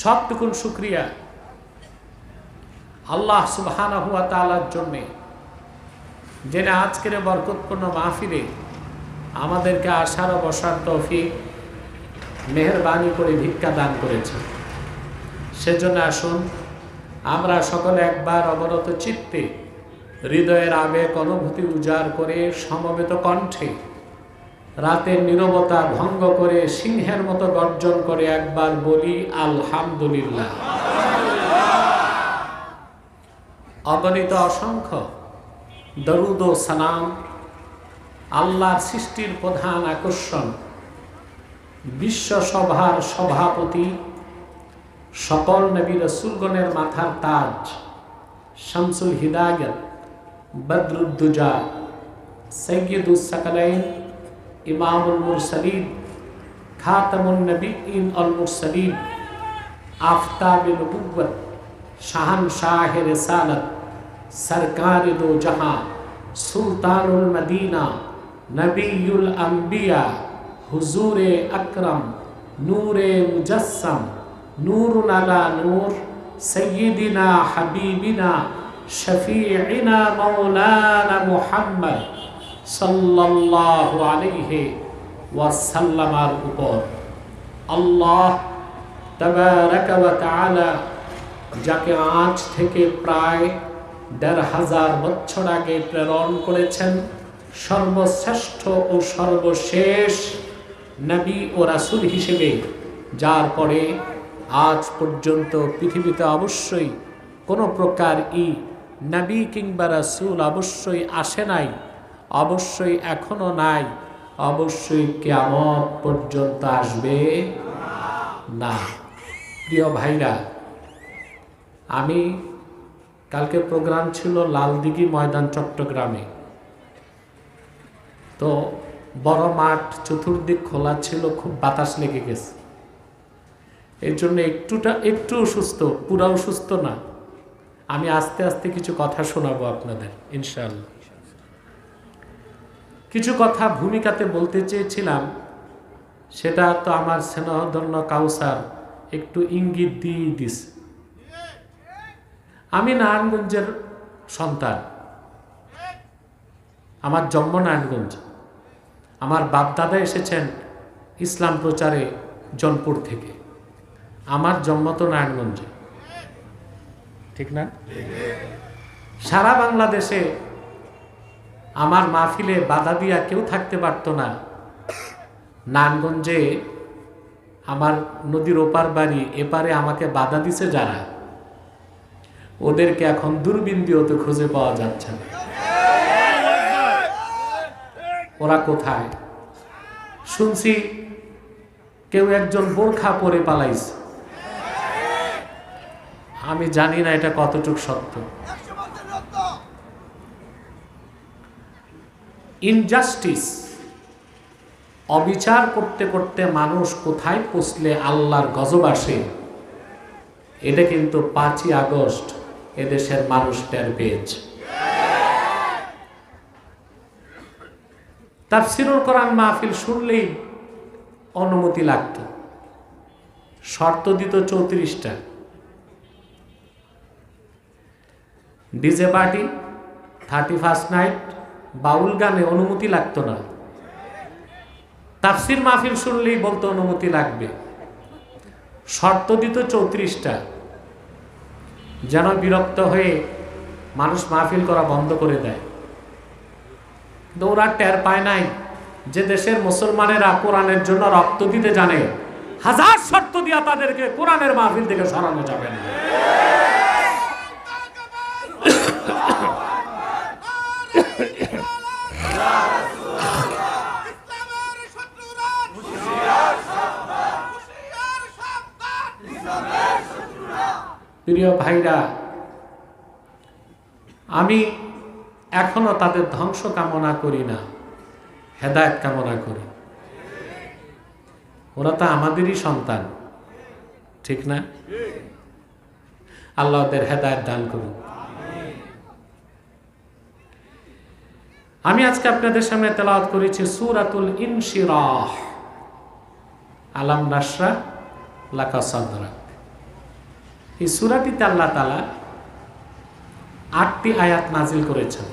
সবটুকুন শুক্রিয়া। আল্লাহ সুবহানা হুয়া তালার জন্যে যেটা আজকের বরকতপূর্ণ মাহফিলে আমাদেরকে আশার বসার তৌফিক মেহরবানি করে ভিক্ষা দান করেছে। সেজন্য আসুন, আমরা সকলে একবার অবনত চিত্তে হৃদয়ের আবেগ, অনুভূতি উজাড় করে সমবেত কণ্ঠে রাতের নীরবতা ভঙ্গ করে সিংহের মতো গর্জন করে একবার বলি, আলহামদুলিল্লাহ। অগণিত অসংখ্য দরুদ ও সালাম, আল্লাহর সৃষ্টির প্রধান আকর্ষণ, বিশ্বসভার সভাপতি, সকল নবী রসুলগণের মাথার তাজ, শামসুল হিদায়ত, বদরুদ্দুজা, সৈয়দুস সাকালাইন إمام المرسلين خاتم النبيين المرسلين آفتاب نبوت شاہ رسالت سرکار دو جہاں سلطان المدینہ نبی الانبیاء حضور اکرم نور مجسم نور نلا نور سیدنا حبیبنا شفیعنا مولانا محمد সাল্লাল্লাহু আলাইহি ওয়াসাল্লামার উপর। আল্লাহ ওয়া তাআলা যাকে আজ থেকে প্রায় দেড় হাজার বছর আগে প্রেরণ করেছেন, সর্বশ্রেষ্ঠ ও সর্বশেষ নবী ও রাসুল হিসেবে, যার পরে আজ পর্যন্ত পৃথিবীতে অবশ্যই কোনো প্রকার ই নবী কিংবা রাসুল অবশ্যই আসে নাই। অবশ্যই এখনও নাই। অবশ্যই কেমন পর্যন্ত আসবে না। প্রিয় ভাইরা, আমি কালকে প্রোগ্রাম ছিল লালদিঘি ময়দান, চট্টগ্রামে। তো বড় মাঠ চতুর্দিক খোলা ছিল, খুব বাতাস লেগে গেছে। এর জন্য একটুটা, একটু অসুস্থ, পুরা অসুস্থ না। আমি আস্তে আস্তে কিছু কথা শোনাবো আপনাদের, ইনশাআল্লাহ। কিছু কথা ভূমিকাতে বলতে চেয়েছিলাম, সেটা তো আমার স্নেহধন্য কাউসার একটু ইঙ্গিত দিয়ে দিস। আমি নারায়ণগঞ্জের সন্তান। আমার জন্ম নারায়ণগঞ্জ। আমার বাপদাদা এসেছেন ইসলাম প্রচারে জনপুর থেকে। আমার জন্ম তো নারায়ণগঞ্জে। ঠিক না? সারা বাংলাদেশে আমার মাহফিলে বাধা দিয়া কেউ থাকতে পারত না। নারায়ণগঞ্জে আমার নদীর ওপার বাড়ি, এপারে আমাকে বাধা দিছে যারা। ওদেরকে এখন দূরবীন দিয়েও তো খুঁজে পাওয়া যাচ্ছে না। ওরা কোথায়? শুনছি কেউ একজন বোরখা পরে পালাইছে। আমি জানি না এটা কতটুক সত্য। ইনজাস্টিস অবিচার করতে করতে মানুষ কোথায় পৌঁছলে আল্লাহর গজব আসে? এটা কিন্তু পাঁচই আগস্ট এদেশের মানুষ টের পেয়েছে। তাফসিরুল কোরআন মাহফিল শুনলেই অনুমতি লাগত। শর্ত দিত চৌত্রিশটা। DJ party, thirty first night Baul গানে অনুমতি লাগতো না। তাফসির মাহফিল শুনলেই বলতো অনুমতি লাগবে। শর্ত দিত চৌত্রিশটা। যেন বিরক্ত হয়ে মানুষ মাহফিল করা বন্ধ করে দেয়। কিন্তু ওরা টের পায় নাই যে দেশের মুসলমানেরা কোরআনের জন্য রক্ত দিতে জানে। হাজার শর্ত দিয়া তাদেরকে কোরআনের মাহফিল থেকে সরানো যাবে না। প্রিয় ভাইরা, আমি এখনও তাদের ধ্বংস কামনা করি না, হেদায়ত কামনা করি। ওরা তো আমাদেরই সন্তান, ঠিক না? আল্লাহ ওদের হেদায়ত দান করুন আমি আজকে আপনাদের সামনে তেলাওয়াত করেছি সুরাতুল ইনশিরাহ। আলাম নাসরা লাকা সাদরা এই সুরাটিতে আল্লাহ তালা আটটি আয়াত নাজিল করেছেন।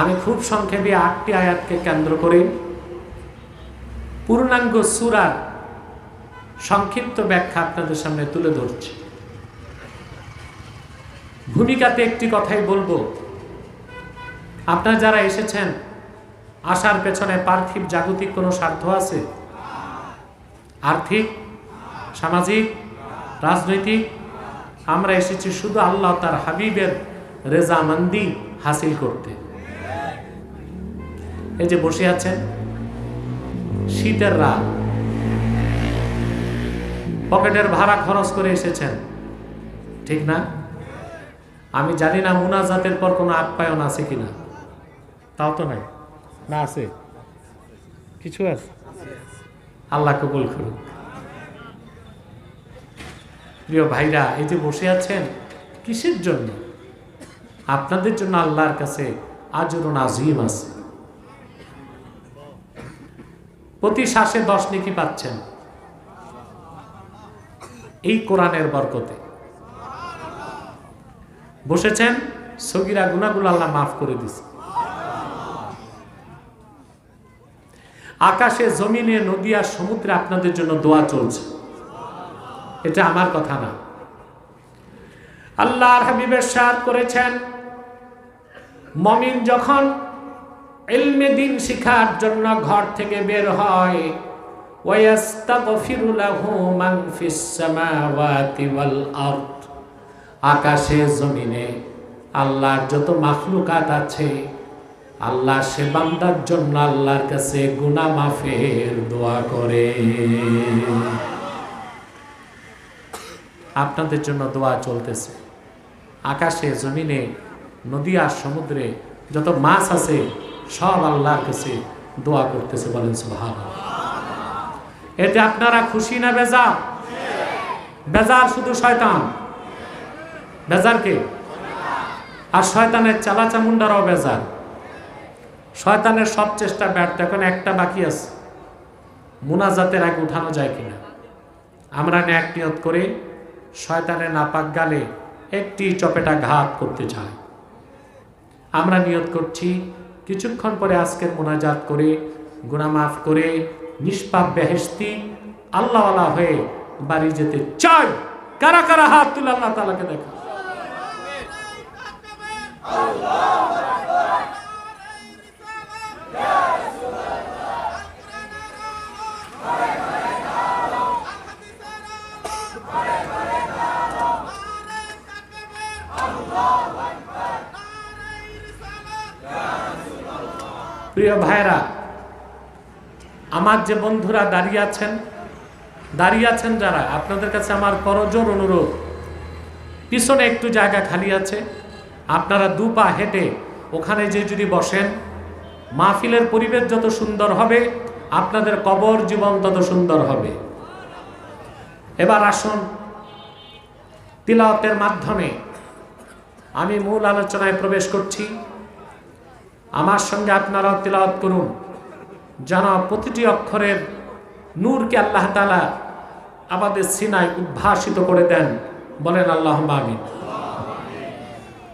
আমি খুব সংক্ষেপে আটটি আয়াতকে কেন্দ্র করে পূর্ণাঙ্গ সুরার সংক্ষিপ্ত ব্যাখ্যা আপনাদের সামনে তুলে ধরছি। ভূমিকাতে একটি কথাই বলব। আপনারা যারা এসেছেন আসার পেছনে পার্থিব জাগতিক কোনো স্বার্থ আছে? আর্থিক, সামাজিক, রাজনৈতিক? আমরা এসেছি শুধু আল্লাহ তার হাবিবের রেজামান্দি হাসিল করতে। এই যে বসে আছেন, শীতের রাত। পকেটের ভাড়া খরচ করে এসেছেন, ঠিক না? আমি জানি না মুনাজাতের পর কোনো আপ্যায়ন আছে কিনা। তাও তো নাই। না আছে। কিছু আছে? আল্লাহ কবুল করুক। প্রিয় ভাইরা এই যে বসে আছেন কিসের জন্য? আপনাদের জন্য আল্লাহর কাছে আজরুন আজিম আছে। প্রতি শ্বাসে দশ নিকি পাচ্ছেন। এই কোরআনের বরকতে। বসেছেন, সগিরা গুনাগুলো আল্লাহ মাফ করে দিছে। আকাশে, জমিনে, নদী আর সমুদ্রে আপনাদের জন্য দোয়া চলছে। এটা আমার কথা না। আল্লাহর হাবিবের সাথ করেছেন, মমিন যখন ইলমে দিন শিখার জন্য ঘর থেকে বের হয়, ওয়াস্তাগফিরু লাহু মান ফিস সামাওয়াতি ওয়াল আরদ। আকাশে, জমিনে। আল্লাহর যত মাখলুকাত আছে, আল্লাহ সে বান্দার জন্য আল্লাহর কাছে গুনাহ মাফের দোয়া করে। আপনাদের জন্য দোয়া চলতেছে। আকাশে, জমিনে, নদী আর সমুদ্রে যত মাছ আছে, সব আল্লাহর কাছে দোয়া করতেছে বলেন সুহান এতে আপনারা খুশি না বেজা বেজার শুধু শয়তান। বেজার কে? আর শয়তানের চালা চামুন্ডারাও বেজার। শয়তানের সব চেষ্টা ব্যর্থ, এখন একটা বাকি আছে। মুনাজাতের আগে উঠানো যায় কিনা? আমরা ন্যাক নিয়ত করে শয়তানের নাপাক গালে একটি চপেটা ঘাত করতে চাই আমরা নিয়ত করছি, কিছুক্ষণ পরে আজকের মোনাজাত করে গুনামাফ করে, নিষ্পাপ বেহেস্তি আল্লাহওয়ালা হয়ে বাড়ি যেতে চাই। কারা কারা হাত তুলে আল্লাহ তালাকে দেখা প্রিয় ভাইরা আমার যে বন্ধুরা দাঁড়িয়ে আছেন দাঁড়িয়ে আছেন যারা, আপনাদের কাছে আমার করজোর অনুরোধ। পিছনে একটু জায়গা খালি আছে। আপনারা দু পা হেঁটে ওখানে যে যদি বসেন, মাহফিলের পরিবেশ যত সুন্দর হবে, আপনাদের কবর জীবন তত সুন্দর হবে। এবার আসুন, তিলাওয়াতের মাধ্যমে আমি মূল আলোচনায় প্রবেশ করছি। আমার সঙ্গে আপনারাও তিলাওয়াত করুন। যেন প্রতিটি অক্ষরের নূরকে আল্লাহ তালা আমাদের সিনায় উদ্ভাসিত করে দেন। বলেন আল্লাহ আমিন।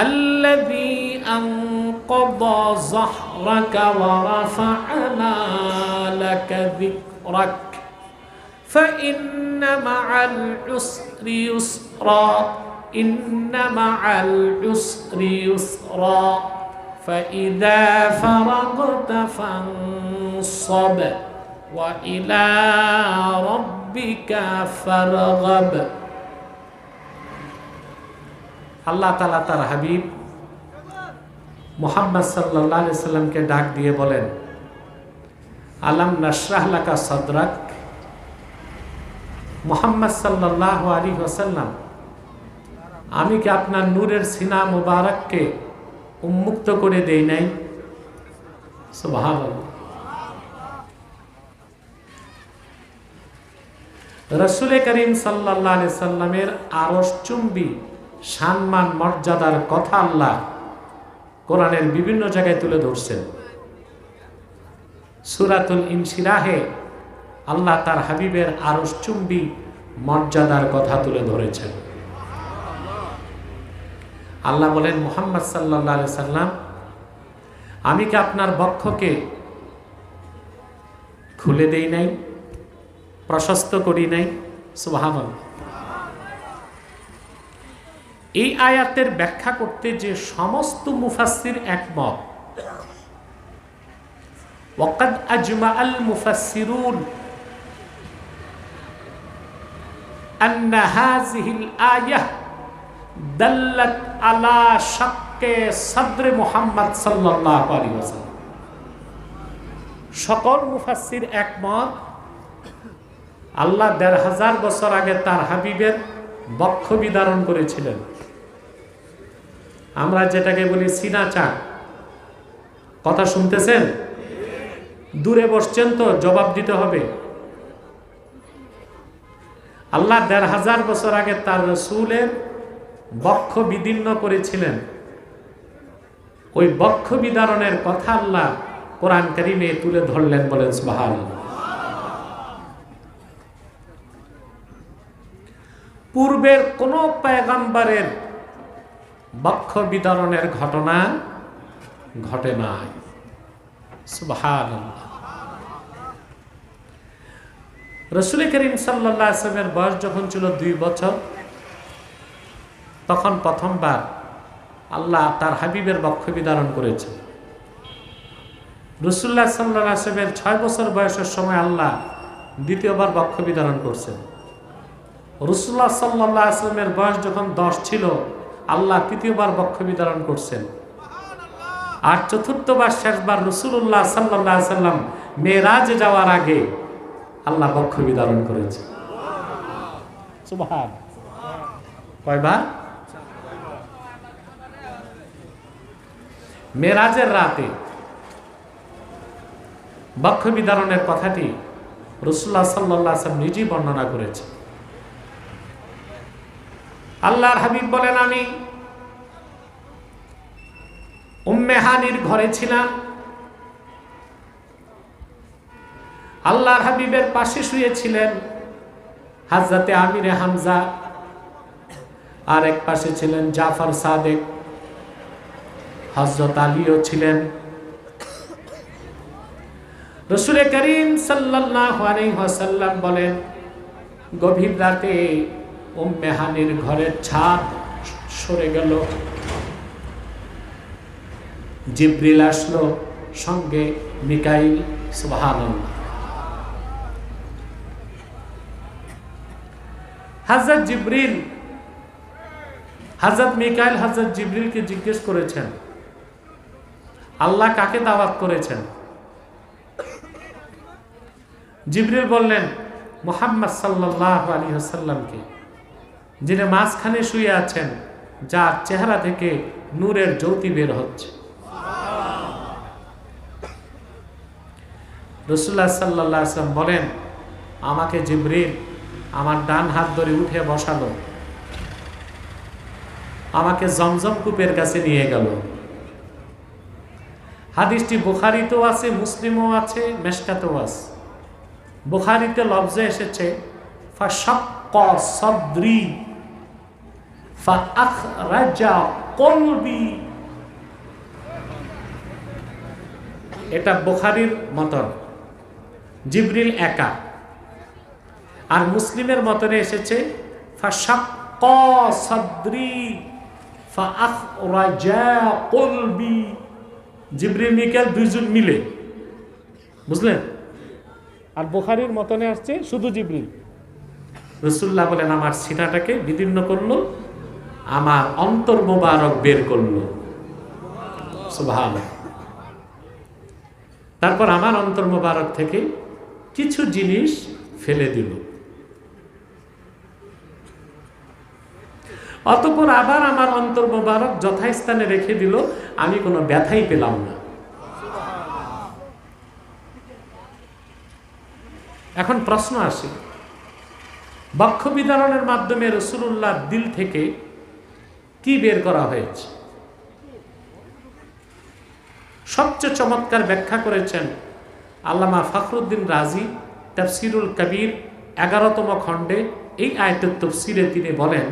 الذي أنقض ظهرك ورفعنا لك ذكرك فإن مع العسر يسرا إن مع العسر يسرا فإذا فرغت فانصب وإلى ربك فارغب. আল্লাহ তালা তার হাবিব মোহাম্মদ সাল্লাহ সাল্লামকে ডাক দিয়ে বলেন, আলাম নাসরাহলাকা সদরাক? মোহাম্মদ সাল্লাহ আলী ওসাল্লাম আমি কি আপনার নূরের সিনা মুবারককে উন্মুক্ত করে দেই নাই? রসুল করিম সাল্লাহ সাল্লামের আরস চুম্বি সম্মান, মর্যাদার কথা আল্লাহ কোরআনের বিভিন্ন জায়গায় তুলে ধরছেন। সুরাতুল ইনসিরাহে আল্লাহ তার হাবিবের আরস চুম্বি মর্যাদার কথা তুলে ধরেছেন। আল্লাহ বলেন, মোহাম্মদ সাল্লাহ সাল্লাম, আমি কি আপনার বক্ষকে খুলে দেই নাই, প্রশস্ত করি নাই? সুবাহান এই আয়াতের ব্যাখ্যা করতে যে সমস্ত মুফাসির একমত ওয়াকাদ আজমা আল মুফাসিরুন أن هذه الآية دلت على شق صدر محمد صلى الله عليه وسلم সকল মুফাসির একমত আল্লাহ দেড় হাজার বছর আগে তার হাবিবের বক্ষ বিদারণ করেছিলেন আমরা যেটাকে বলি সিনা চাক। কথা শুনতেছেন? দূরে বসছেন তো জবাব দিতে হবে। আল্লাহ দেড় হাজার বছর আগে তার রসুলের বক্ষ বিদীর্ণ করেছিলেন। ওই বক্ষ বিদারণের কথা আল্লাহ কোরআন কারিমে তুলে ধরলেন বলেন সুবাহান পূর্বের কোন পেগাম্বারের বক্ষ বিতরণের ঘটনা ঘটে নাই। রসুল করিম সাল্লাহ আসলামের বয়স যখন ছিল দুই বছর, তখন প্রথমবার আল্লাহ তার হাবিবের বক্ষ বিধারণ করেছে রসুল্লাহ সাল্লাহ আসলামের ছয় বছর বয়সের সময় আল্লাহ দ্বিতীয়বার বক্ষ বিধারণ করছেন। রসুল্লাহ সাল্লাহ আসলামের বয়স যখন দশ ছিল আল্লাহ তৃতীয়বার বক্ষ বিতরণ করছেন। আর চতুর্থবার শেষবার রসুল্লাহ সাল্লাহ সাল্লাম মেয়েরাজ যাওয়ার আগে আল্লাহ বক্ষ বিতরণ করেছে। মেরাজের রাতে বক্ষ বিতরণের কথাটি রসুল্লাহ সাল্লাহ নিজেই বর্ণনা করেছে আল্লাহর হাবিব বলেন, আমি উম্মেহানির ঘরে ছিলাম। আল্লাহর হাবিবের পাশে শুয়েছিলেন হাজরাতে আমিরে হামজা আর এক পাশে ছিলেন জাফর সাদেক। হজরত আলীও ছিলেন। রসুল করিম সাল্লাহ বলেন, গভীর রাতে উম্মেহানির ঘরের ছাদ সরে গেল। জিব্রিল আসলো সঙ্গে মিকাইল সুবহান হাজরত জিব্রিল, হাজরত মিকাইল, হাজরত জিব্রিলকে জিজ্ঞেস করেছেন, আল্লাহ কাকে দাওয়াত করেছেন? জিব্রিল বললেন, মোহাম্মদ সাল্লাহ আলী হাসাল্লামকে যিনি মাঝখানে শুয়ে আছেন, যার চেহারা থেকে নূরের জ্যোতি বের হচ্ছে। রসুল্লাহ সাল্লাহ আসলাম বলেন, আমাকে জিব্রিল আমার ডান হাত ধরে উঠে বসালো। আমাকে জমজম কূপের কাছে নিয়ে গেল। হাদিসটি বুখারিতেও আছে, মুসলিমও আছে, মেশকাতেও আছে। বুখারিতে লফজে এসেছে সব সদ্রি এটা বোখারির মতন। জিবরিল একা। আর মুসলিমের মতনে এসেছে জিবরিল মিকাল দুইজন মিলে। বুঝলেন? আর বোখারির মতনে আসছে শুধু জিবরিল। রসুল্লাহ বলেন, আমার সিনাটাকে বিদীর্ণ করল আমার অন্তর মোবারক বের করল। তারপর আমার অন্তর মোবারক থেকে কিছু জিনিস ফেলে দিল। অতপর আবার আমার অন্তর মোবারক যথাস্থানে রেখে দিল, আমি কোনো ব্যথাই পেলাম না। এখন প্রশ্ন আসে, বক্ষ বিদারণের মাধ্যমে রসুল্লাহ দিল থেকে কি বের করা হয়েছে? সবচেয়ে চমৎকার ব্যাখ্যা করেছেন আল্লামা ফখরুদ্দিন রাজি, তফসিরুল কবির, এগারোতম খণ্ডে এই আয়তের তফসিরে তিনি বলেন